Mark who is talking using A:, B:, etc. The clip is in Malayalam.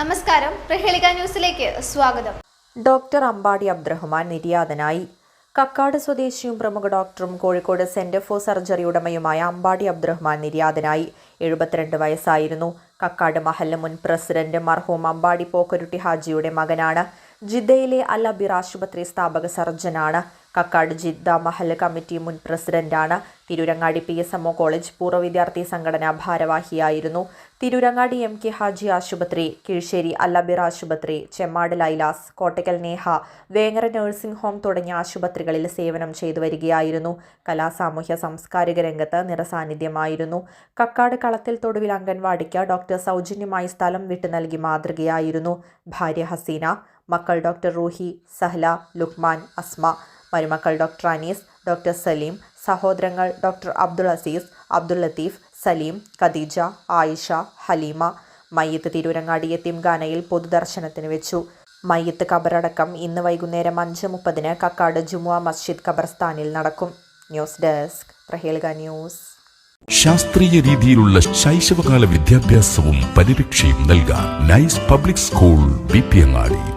A: നമസ്കാരം. പ്രഹേളിക ന്യൂസിലേക്ക് സ്വാഗതം.
B: ഡോക്ടർ അമ്പാടി അബ്ദുറഹ്മാൻ നിര്യാതനായി. കക്കാട് സ്വദേശിയും പ്രമുഖ ഡോക്ടറും കോഴിക്കോട് സെന്റർ ഫോർ സർജറി ഉടമയുമായ അമ്പാടി അബ്ദുറഹ്മാൻ നിര്യാതനായി. എഴുപത്തിരണ്ട് വയസ്സായിരുന്നു. കക്കാട് മഹല്ല മുൻ പ്രസിഡന്റ് മർഹൂം അമ്പാടി പോക്കരുട്ടി ഹാജിയുടെ മകനാണ്. ജിദ്ദയിലെ അൽ അബിർ ആശുപത്രി സ്ഥാപക സർജനാണ്. കക്കാട് ജിദ്ദ മഹൽ കമ്മിറ്റി മുൻ പ്രസിഡന്റാണ്. Tirurangadi P S MO college പൂർവ വിദ്യാർത്ഥി സംഘടനാ ഭാരവാഹിയായിരുന്നു. തിരൂരങ്ങാടി എം കെ ഹാജി ആശുപത്രി കീഴ്ശ്ശേരി അല്ലബിർ ആശുപത്രി ചെമ്മാട് ലൈലാസ് കോട്ടക്കൽ നേഹ വേങ്ങര നഴ്സിംഗ് ഹോം തുടങ്ങിയ ആശുപത്രികളിൽ സേവനം ചെയ്തു വരികയായിരുന്നു. കലാ സാമൂഹ്യ സാംസ്കാരിക രംഗത്ത് നിറസാന്നിധ്യമായിരുന്നു. കക്കാട് കളത്തിൽ തൊടുവിൽ അംഗൻവാടിക്ക് ഡോക്ടർ സൗജന്യമായി സ്ഥലം വിട്ടു നൽകി മാതൃകയായിരുന്നു ഭാര്യ ഹസീന. മക്കൾ ഡോക്ടർ റൂഹി സഹ്ല ലുക്മാൻ അസ്മ മരുമക്കൾ ഡോക്ടർ അനീസ് ഡോക്ടർ സലീം സഹോദരങ്ങൾ ഡോക്ടർ അബ്ദുൾ അസീസ് അബ്ദുൾ ലത്തീഫ് സലീം ഖദീജ ആയിഷ ഹലീമ. മയ്യത്ത് തിരൂരങ്ങാടി യത്തീംഖാനയിൽ പൊതുദർശനത്തിന് വെച്ചു. മയ്യത്ത് ഖബറടക്കം ഇന്ന് വൈകുന്നേരം അഞ്ച് മുപ്പതിന് കക്കാട് ജുമുഅ മസ്ജിദ് ഖബർസ്ഥാനിൽ നടക്കും. ന്യൂസ് ഡെസ്ക് പ്രഹേൽഗ ന്യൂസ്.
C: ശാസ്ത്രീയ രീതിയിലുള്ള ശൈശവകാല വിദ്യാഭ്യാസവും പരിരക്ഷയും നൽകാൻ nice public school B P